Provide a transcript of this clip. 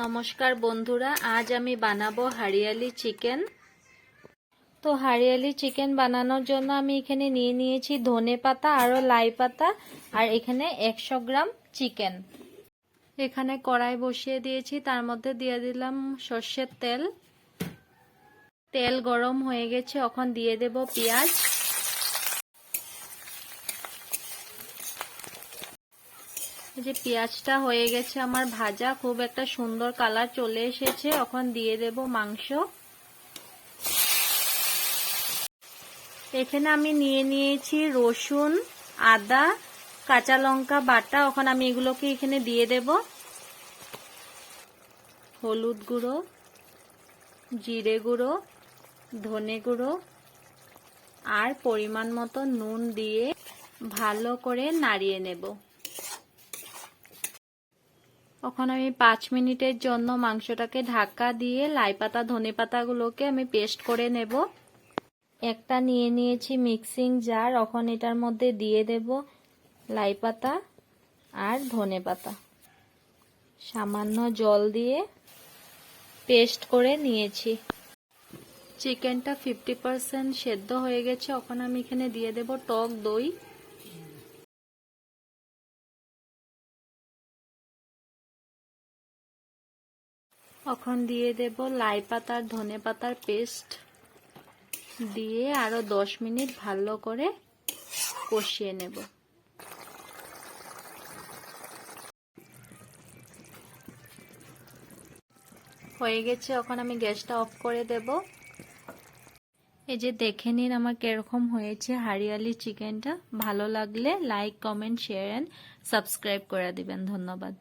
নমস্কার বন্ধুরা, আজ আমি বানাবো হারিয়ালি চিকেন। তো হারিয়ালি চিকেন বানানোর জন্য আমি এখানে নিয়ে নিয়েছি ধনে পাতা আরও লাই পাতা, আর এখানে একশো গ্রাম চিকেন। এখানে কড়াই বসিয়ে দিয়েছি, তার মধ্যে দিয়ে দিলাম সর্ষের তেল। তেল গরম হয়ে গেছে, এখন দিয়ে দেব পেঁয়াজ। যে পেঁয়াজটা হয়ে গেছে, আমার ভাজা। খুব একটা সুন্দর কালার চলে এসেছে। এখন দিয়ে দেব মাংস। এখানে আমি নিয়ে নিয়েছি রসুন, আদা, কাঁচা লঙ্কা বাটা। এখন আমি এগুলোকে এখানে দিয়ে দেব। হলুদ গুঁড়ো, জিরে গুঁড়ো, ধনে গুঁড়ো, আর পরিমাণ মতো নুন দিয়ে ভালো করে নাড়িয়ে নেব। এখন আমি পাঁচ মিনিটের জন্য মাংসটাকে ঢাকা দিয়ে লাই পাতা ধনে পাতাগুলোকে আমি পেস্ট করে নেব। একটা নিয়ে নিয়েছি মিক্সিং জার, এখন এটার মধ্যে দিয়ে দেব লাই পাতা আর ধনে পাতা সামান্য জল দিয়ে পেস্ট করে নিয়েছি। চিকেনটা ফিফটি পারসেন্ট সেদ্ধ হয়ে গেছে, এখন আমি এখানে দিয়ে দেব টক দই। এখন দিয়ে দেব লাই পাতার, ধনে পাতার পেস্ট দিয়ে আরও দশ মিনিট ভালো করে কষিয়ে নেব। হয়ে গেছে, এখন আমি গ্যাসটা অফ করে দেব। এই যে দেখে নিন আমার কীরকম হয়েছে হারিয়ালি চিকেনটা। ভালো লাগলে like comment share and subscribe করে দিবেন। ধন্যবাদ।